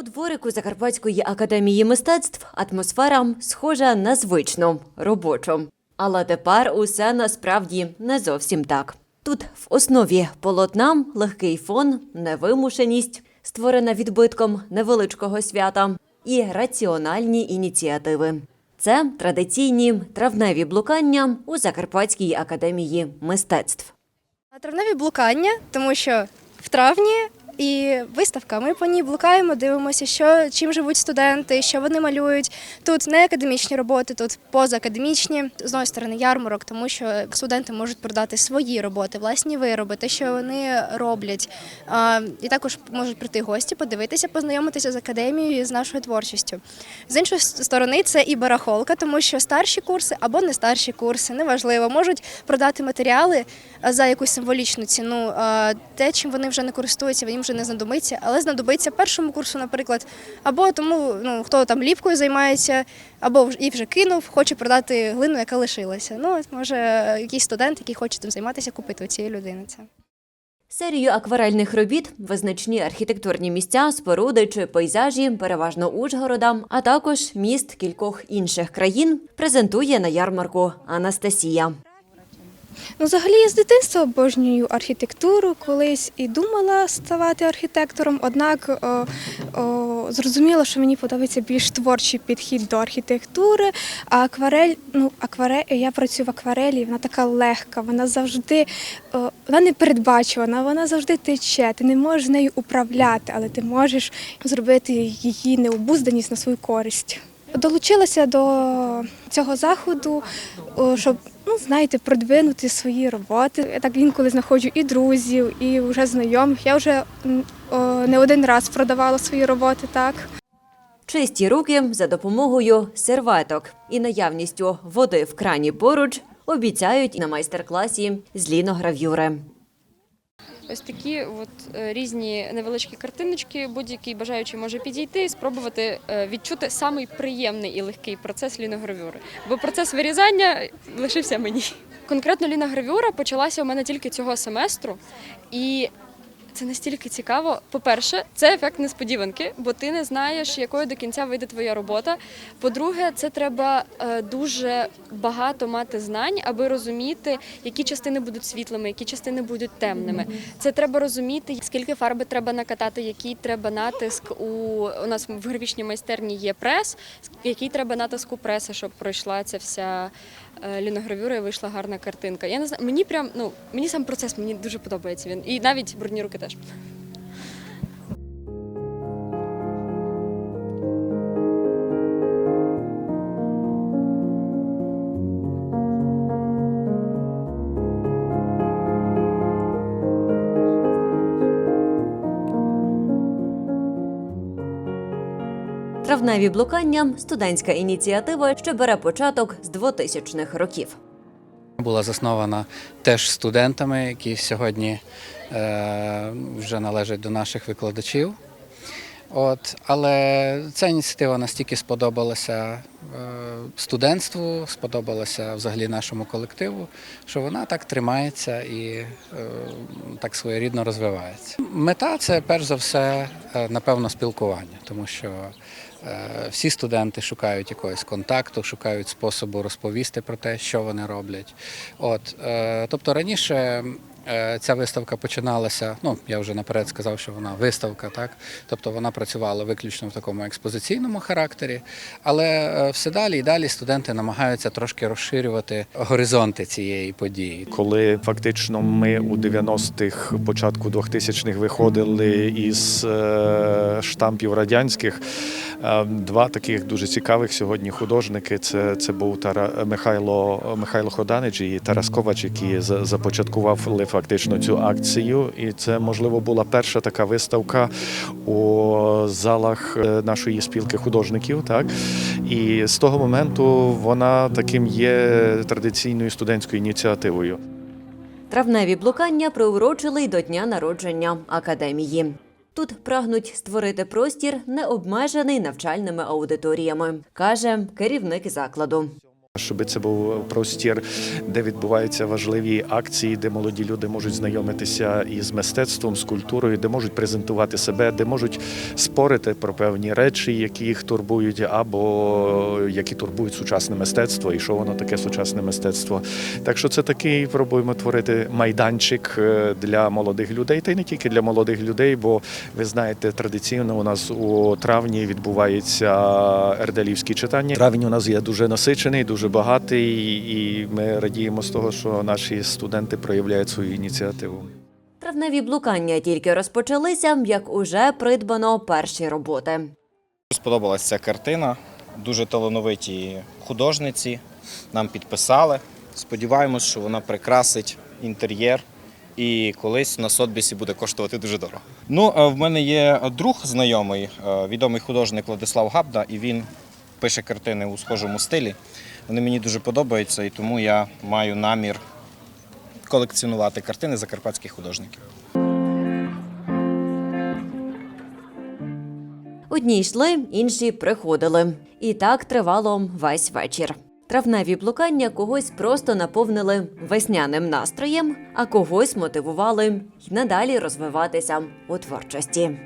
У дворику Закарпатської академії мистецтв атмосфера схожа на звичну робочу. Але тепер усе насправді не зовсім так. Тут в основі полотна легкий фон, невимушеність, створена відбитком невеличкого свята, і раціональні ініціативи. Це традиційні травневі блукання у Закарпатській академії мистецтв. Травневі блукання, тому що в травні і виставка. Ми по ній блукаємо, дивимося, що чим живуть студенти, що вони малюють. Тут не академічні роботи, тут позаакадемічні. З одної сторони ярмарок, тому що студенти можуть продати свої роботи, власні вироби, те, що вони роблять. І також можуть прийти гості, подивитися, познайомитися з академією і з нашою творчістю. З іншої сторони, це і барахолка, тому що старші курси або не старші курси, неважливо, можуть продати матеріали за якусь символічну ціну. Те, чим вони вже не користуються, їм вже не знадобиться, але знадобиться першому курсу, наприклад, або тому, ну хто там ліпкою займається, або і вже кинув, хоче продати глину, яка лишилася. Ну, може, якийсь студент, який хоче цим займатися, купити у цієї людини це. Серію акварельних робіт, визначні архітектурні місця, споруди чи пейзажі, переважно Ужгорода, а також міст кількох інших країн, презентує на ярмарку Анастасія. Ну, взагалі, я з дитинства обожнюю архітектуру. Колись і думала ставати архітектором, однак о, о, зрозуміла, що мені подобається більш творчий підхід до архітектури. А акварель, ну, акварель, я працюю в акварелі, вона така легка, вона завжди о, вона не передбачувана, вона завжди тече. Ти не можеш нею управляти, але ти можеш зробити її необузданість на свою користь. Долучилася до цього заходу, щоб ну знаєте, продвинути свої роботи. Я так інколи знаходжу і друзів, і вже знайомих. Я вже не один раз продавала свої роботи. Так Чисті руки за допомогою серветок і наявністю води в крані поруч обіцяють на майстер-класі з лінограв'юри. Ось такі от е, різні невеличкі картиночки, будь-який бажаючий може підійти і спробувати е, відчути самий приємний і легкий процес ліногравюри. Бо процес вирізання лишився мені. Конкретно ліногравюра почалася у мене тільки цього семестру, і це настільки цікаво. По-перше, це ефект несподіванки, бо ти не знаєш, якою до кінця вийде твоя робота. По-друге, це треба е, дуже багато мати знань, аби розуміти, які частини будуть світлими, які частини будуть темними. Це треба розуміти, скільки фарби треба накатати, який треба натиск у, у нас в графічній майстерні є прес, який треба натиск у преса, щоб пройшла ця вся е, ліногравюра і вийшла гарна картинка. Я не знаю, мені прям ну мені сам процес мені дуже подобається він. І навіть брудні руки теж. Травневі блукання студентська ініціатива, що бере початок з 2000-х років. Була заснована теж студентами, які сьогодні е, вже належать до наших викладачів. От, але ця ініціатива настільки сподобалася е, студентству, сподобалася взагалі нашому колективу, що вона так тримається і е, так своєрідно розвивається. Мета це перш за все, е, напевно, спілкування, тому що всі студенти шукають якогось контакту, шукають способу розповісти про те, що вони роблять. От, тобто раніше ця виставка починалася. Ну я вже наперед сказав, що вона виставка, так тобто вона працювала виключно в такому експозиційному характері, але е, все далі і далі студенти намагаються трошки розширювати горизонти цієї події. Коли фактично ми у 90-х, початку 2000-х виходили із е, штампів радянських, е, два таких дуже цікавих сьогодні художники. Це, це був Тара, Михайло, Михайло Ходанич і Тарас Ковач, які за- започаткували фактично цю акцію. І це, можливо, була перша така виставка у залах е, нашої спілки художників. Так? І з того моменту вона таким є традиційною студентською ініціативою. Травневі блукання приурочили й до дня народження академії. Тут прагнуть створити простір, не обмежений навчальними аудиторіями, каже керівник закладу. Щоб це був простір, де відбуваються важливі акції, де молоді люди можуть знайомитися із мистецтвом, з культурою, де можуть презентувати себе, де можуть спорити про певні речі, які їх турбують, або які турбують сучасне мистецтво, і що воно таке сучасне мистецтво. Так що це такий пробуємо творити майданчик е, для молодих людей, та й не тільки для молодих людей, бо ви знаєте, традиційно у нас у травні відбувається ерделівські читання. Травень у нас є дуже насичений, дуже багатий, і ми радіємо з того, що наші студенти проявляють свою ініціативу. Травневі блукання тільки розпочалися, як уже придбано перші роботи. Сподобалася ця картина. Дуже талановиті художниці. Нам підписали. Сподіваємось, що вона прикрасить інтер'єр і колись на Сотбісі буде коштувати дуже дорого. Ну, е, в мене є друг знайомий, е, відомий художник Владислав Габда, і він пише картини у схожому стилі. Вони мені дуже подобаються, і тому я маю намір колекціонувати картини закарпатських художників. Одні йшли, інші приходили. І так тривало весь вечір. Травневі блукання когось просто наповнили весняним настроєм, а когось мотивували й надалі розвиватися у творчості.